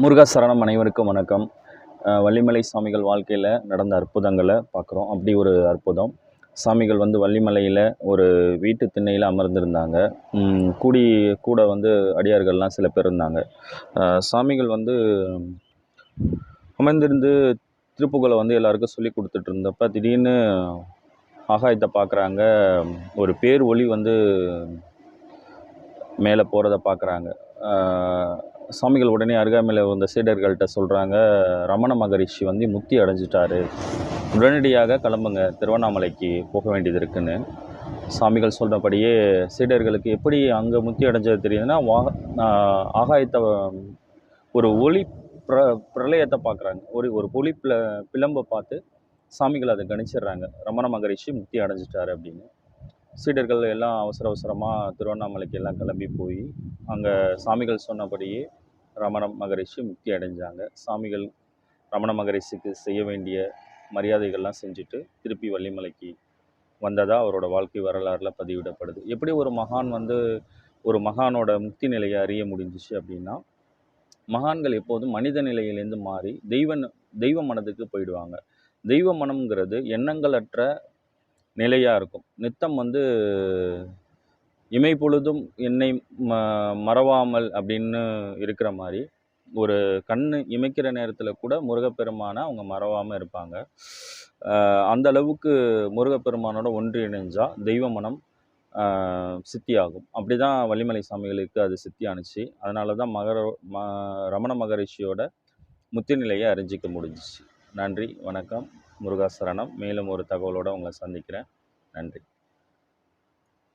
முருகா சரணம் அனைவருக்கும் வணக்கம். வள்ளிமலை சாமிகள் வாழ்க்கையில் நடந்த அற்புதங்களை பார்க்குறோம். அப்படி ஒரு அற்புதம். சாமிகள் வந்து வள்ளிமலையில் ஒரு வீட்டு திண்ணையில் அமர்ந்திருந்தாங்க. கூடி கூட வந்து அடியார்கள்லாம் சில பேர் இருந்தாங்க. சாமிகள் வந்து அமர்ந்திருந்து திருப்புகளை வந்து எல்லாருக்கும் சொல்லி கொடுத்துட்டு இருந்தப்ப திடீர்னு ஆகாயத்தை பார்க்குறாங்க. ஒரு பேர் ஒளி வந்து மேலே போகிறத பார்க்குறாங்க. சாமிகள் உடனே அருகாமையில் வந்த சீடர்கள்ட்ட சொல்கிறாங்க ரமண மகரிஷி வந்து முக்தி அடைஞ்சிட்டாரு. உடனடியாக கிளம்புங்க. திருவண்ணாமலைக்கு போக வேண்டியது இருக்குன்னு. சாமிகள் சொல்கிறபடியே சீடர்களுக்கு எப்படி அங்கே முக்தி அடைஞ்சது தெரியுதுன்னா வா ஆகாயத்தை ஒரு ஒளி பிர பிரளயத்தை பார்க்குறாங்க ஒரு ஒரு ஒளி பிள பிளம்பை பார்த்து சாமிகள் அதை கணிச்சிடுறாங்க. ரமண மகரிஷி முக்தி அடைஞ்சிட்டாரு அப்படின்னு. சீடர்கள் எல்லாம் அவசர அவசரமாக திருவண்ணாமலைக்கு எல்லாம் கிளம்பி போய் அங்கே சாமிகள் சொன்னபடியே ரமண மகரிஷி முக்தி அடைஞ்சாங்க. சாமிகள் ரமண மகரிஷிக்கு செய்ய வேண்டிய மரியாதைகள்லாம் செஞ்சுட்டு திருப்பி வள்ளிமலைக்கு வந்ததாக அவரோட வாழ்க்கை வரலாறில் பதிவிடப்படுது. எப்படி ஒரு மகான் வந்து ஒரு மகானோட முக்தி நிலையை அறிய முடிஞ்சிச்சு அப்படின்னா மகான்கள் எப்போதும் மனித நிலையிலேருந்து மாறி தெய்வ தெய்வ மனதுக்கு போயிடுவாங்க. தெய்வ மனம்ங்கிறது எண்ணங்களற்ற நிலையாக இருக்கும். நித்தம் வந்து இமை பொழுதும் என்னை ம மறவாமல் அப்படின்னு இருக்கிற மாதிரி ஒரு கண் இமைக்கிற நேரத்தில் கூட முருகப்பெருமானை அவங்க மறவாமல் இருப்பாங்க. அந்த அளவுக்கு முருகப்பெருமானோட இணைஞ்சால் தெய்வ மனம் சித்தியாகும். அப்படி தான் வள்ளிமலை சாமிகளுக்கு அது சித்தியானுச்சு அதனால தான் மகர ம ரமண மகரிஷியோட முத்திநிலையை அறிஞ்சிக்க முடிஞ்சிச்சு. நன்றி வணக்கம் முருகாசரணம். மேலும் ஒரு தகவலோடு உங்களை சந்திக்கிறேன். நன்றி.